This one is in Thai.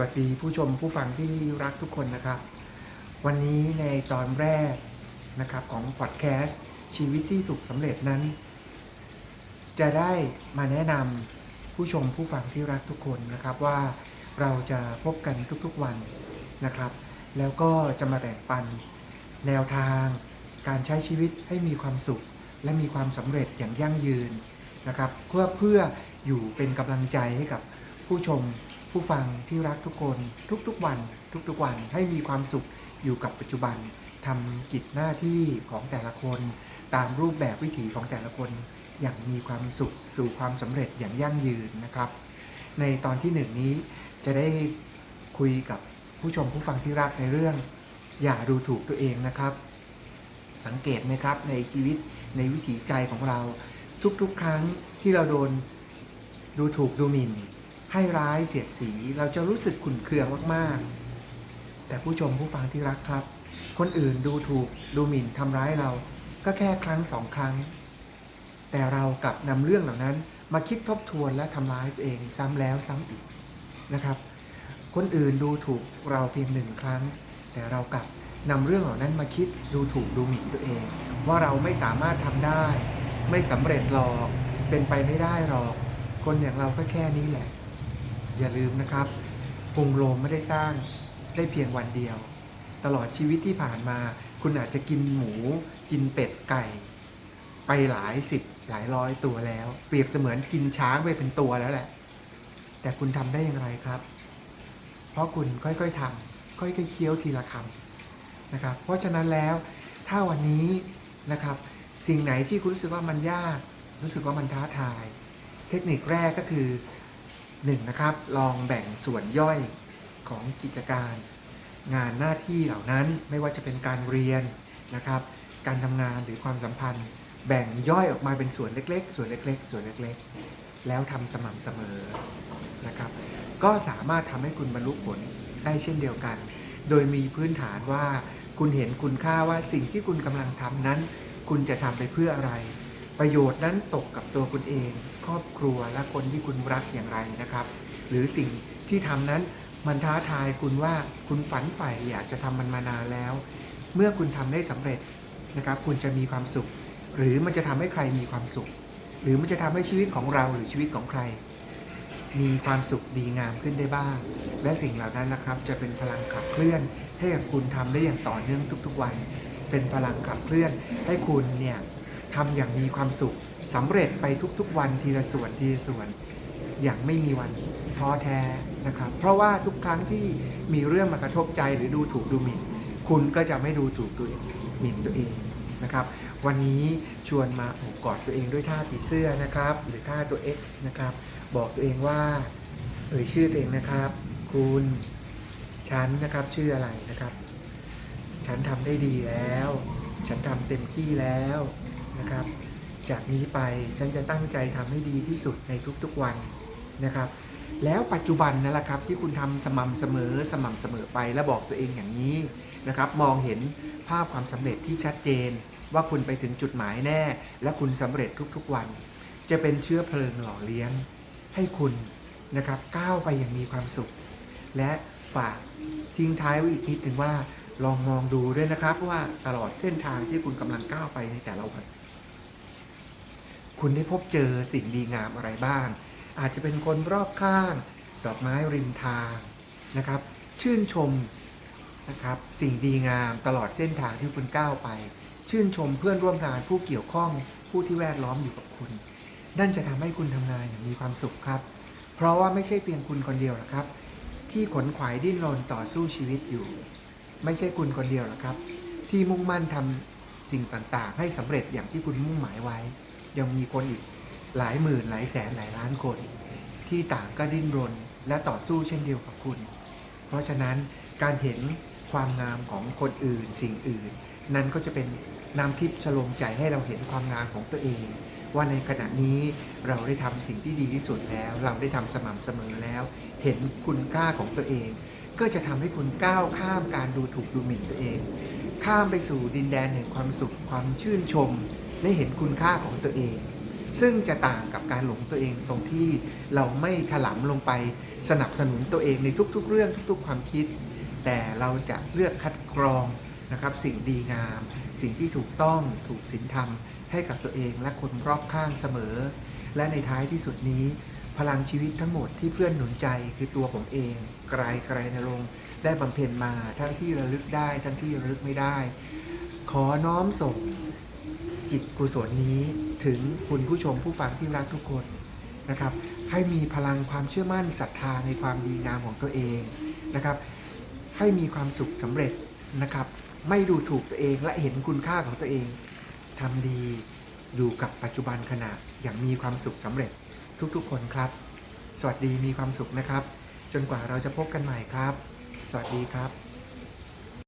วัสดีผู้ชมผู้ฟังที่รักทุกคนนะครับ วันนี้ในตอนแรกนะครับของพอดแคสต์ชีวิตที่สุขสำเร็จนั้น จะได้มาแนะนำผู้ชมผู้ฟังที่รักทุกคนนะครับว่าเราจะพบกันทุกๆวันนะครับ แล้วก็จะมาแบ่งปัน แนวทางการใช้ชีวิตให้มีความสุข และมีความสำเร็จอย่างยั่งยืนนะครับ เพื่อเพื่ออยู่เป็นกำลังใจให้กับผู้ชม ผู้ฟังที่รักทุกคนทุกๆวัน ทุกๆวันให้มีความสุขอยู่กับปัจจุบันทำกิจหน้าที่ของแต่ละคน ตามรูปแบบวิถีของแต่ละคน อย่างมีความสุขสู่ความสำเร็จอย่างยั่งยืนนะครับ ในตอนที่หนึ่งนี้จะได้คุยกับผู้ชมผู้ฟังที่รักในเรื่อง อย่าดูถูกตัวเองนะครับ สังเกตไหมครับในชีวิตในวิถีใจของเรา ทุกๆ ครั้งที่เราโดนดูถูกดูหมิ่น ให้ร้ายเสียดสี เราจะรู้สึกขุ่นเคืองมาก ๆ แต่ผู้ชมผู้ฟังที่รักครับ คนอื่นดูถูกดูหมิ่นทำร้ายเรา ก็แค่ครั้งสองครั้ง แต่เรากลับนำเรื่องเหล่านั้น มาคิดทบทวนและทำร้ายตัวเองซ้ำแล้วซ้ำอีกนะครับ คนอื่นดูถูกเราเพียงหนึ่งครั้ง แต่เรากลับนำเรื่องเหล่านั้นมาคิดดูถูกดูหมิ่นตัวเอง ว่าเราไม่สามารถทำได้ ไม่สำเร็จหรอกเป็นไปไม่ได้หรอก คนอย่างเราก็แค่นี้แหละ อย่าลืมนะครับกรุงโรมไม่ได้สร้างได้เพียงวันเดียว ตลอดชีวิตที่ผ่านมา คุณอาจจะกินหมู กินเป็ดไก่ ไปหลายสิบหลายร้อยตัวแล้ว เปรียบเสมือนกินช้างไปเป็นตัวแล้วแหละ แต่คุณทำได้อย่างไรครับ เพราะคุณค่อยๆทำค่อยๆเคี้ยวทีละคำนะครับ เพราะฉะนั้นแล้วถ้าวันนี้นะครับ สิ่งไหนที่คุณรู้สึกว่ามันยาก รู้สึกว่ามันท้าทาย เทคนิคแรกก็คือ หนึ่งนะครับ ลองแบ่งส่วนย่อยของกิจการ งานหน้าที่เหล่านั้นไม่ว่าจะเป็นการเรียนนะครับ การทำงานหรือความสัมพันธ์ แบ่งย่อยออกมาเป็นส่วนเล็ก ๆ ส่วนเล็ก ๆ ส่วนเล็ก ๆ แล้วทำสม่ำเสมอนะครับ ก็สามารถทำให้คุณบรรลุผลได้เช่นเดียวกัน โดยมีพื้นฐานว่าคุณเห็นคุณค่าว่าสิ่งที่คุณกำลังทำนั้น คุณจะทำไปเพื่ออะไร ประโยชน์นั้นตกกับตัวคุณเอง ครอบครัวและคนที่คุณรักอย่างไรนะครับ หรือสิ่งที่ทำนั้นมันท้าทายคุณว่าคุณฝันใฝ่อยากจะทำมันมานานแล้ว เมื่อคุณทำได้สำเร็จนะครับ คุณจะมีความสุข หรือมันจะทำให้ใครมีความสุข หรือมันจะทำให้ชีวิตของเราหรือชีวิตของใคร มีความสุขดีงามขึ้นได้บ้าง และสิ่งเหล่านั้นนะครับ จะเป็นพลังขับเคลื่อนให้กับคุณทำได้อย่างต่อเนื่องทุกๆวัน เป็นพลังขับเคลื่อนให้คุณเนี่ย ทำอย่างมีความสุขสำเร็จไปทุกๆวันทีละส่วนทีละส่วน อย่างไม่มีวันท้อแท้นะครับ เพราะว่าทุกครั้งที่มีเรื่องมากระทบใจหรือดูถูกดูหมิ่น คุณก็จะไม่ดูถูกตัวเองหมิ่นตัวเองนะครับ วันนี้ชวนมาโอบกอดตัวเองด้วยท่าผีเสื้อนะครับ หรือท่าตัว X นะครับ บอกตัวเองว่าเอ่ยชื่อตัวเองนะครับ คุณฉันนะครับชื่ออะไรนะครับ ฉันทำได้ดีแล้ว ฉันทำเต็มที่แล้ว นะครับ จากนี้ไปฉันจะตั้งใจทำให้ดีที่สุดในทุกๆวันนะครับ แล้วปัจจุบันนั่นแหละครับที่คุณทำสม่ำเสมอสม่ำเสมอไปและบอกตัวเองอย่างนี้นะครับ มองเห็นภาพความสำเร็จที่ชัดเจน ว่าคุณไปถึงจุดหมายแน่ และคุณสำเร็จทุกๆวัน จะเป็นเชื้อเพลิงหล่อเลี้ยง ให้คุณนะครับก้าวไปอย่างมีความสุข และฝากทิ้งท้ายไว้อีกนิดถึงว่าลองมองดูด้วยนะครับว่าตลอดเส้นทางที่คุณกำลังก้าวไปในแต่ละวัน คุณได้พบเจอสิ่งดีงามอะไรบ้าง อาจจะเป็นคนรอบข้าง ดอกไม้ริมทางนะครับ ชื่นชมนะครับสิ่งดีงามตลอดเส้นทางที่คุณก้าวไป ชื่นชมเพื่อนร่วมงานผู้เกี่ยวข้องผู้ที่แวดล้อมอยู่กับคุณ นั่นจะทำให้คุณทำงานอย่างมีความสุขครับ เพราะว่าไม่ใช่เพียงคุณคนเดียวหรอกครับ ที่ขนขวายดิ้นรนต่อสู้ชีวิตอยู่ ไม่ใช่คุณคนเดียวหรอกครับ ที่มุ่งมั่นทำสิ่งต่างๆ ให้สำเร็จอย่างที่คุณมุ่งหมายไว้ ยังมีคนอีกหลายหมื่นหลายแสนหลายล้านคน ที่ต่างก็ดิ้นรนและต่อสู้เช่นเดียวกับคุณ เพราะฉะนั้นการเห็นความงามของคนอื่นสิ่งอื่น นั้นก็จะเป็นน้ำทิพย์ชโลมใจให้เราเห็นความงามของตัวเอง ว่าในขณะนี้เราได้ทำสิ่งที่ดีที่สุดแล้ว เราได้ทำสม่ำเสมอแล้ว เห็นคุณค่าของตัวเอง ก็จะทำให้คุณก้าวข้ามการดูถูกดูหมิ่นตัวเอง ข้ามไปสู่ดินแดนแห่งความสุขความชื่นชม และเห็นคุณค่าของตัวเอง ซึ่งจะต่างกับการหลงตัวเองตรงที่เราไม่ถลำลงไปสนับสนุนตัวเองในทุกๆ เรื่องทุก ๆ ความคิด แต่เราจะเลือกคัดกรองนะครับสิ่งดีงาม สิ่งที่ถูกต้องถูกศีลธรรม ให้กับตัวเองและคนรอบข้างเสมอ และในท้ายที่สุดนี้ พลังชีวิตทั้งหมดที่เพื่อนหนุนใจคือตัวผมเอง ไกลไกลนรงได้บำเพ็ญมาทั้งที่ระลึกได้ทั้งที่ระลึกไม่ได้ ขอน้อมส่ง จิตกุศลนี้ถึงคุณผู้ชมผู้ฟังที่รักทุกคนนะครับ ให้มีพลังความเชื่อมั่นศรัทธาในความดีงามของตัวเองนะครับ ให้มีความสุขสำเร็จนะครับ ไม่ดูถูกตัวเองและเห็นคุณค่าของตัวเองทำดีอยู่กับปัจจุบันขณะอย่างมีความสุขสำเร็จทุกๆ คนครับ สวัสดีมีความสุขนะครับ จนกว่าเราจะพบกันใหม่ครับ สวัสดีครับ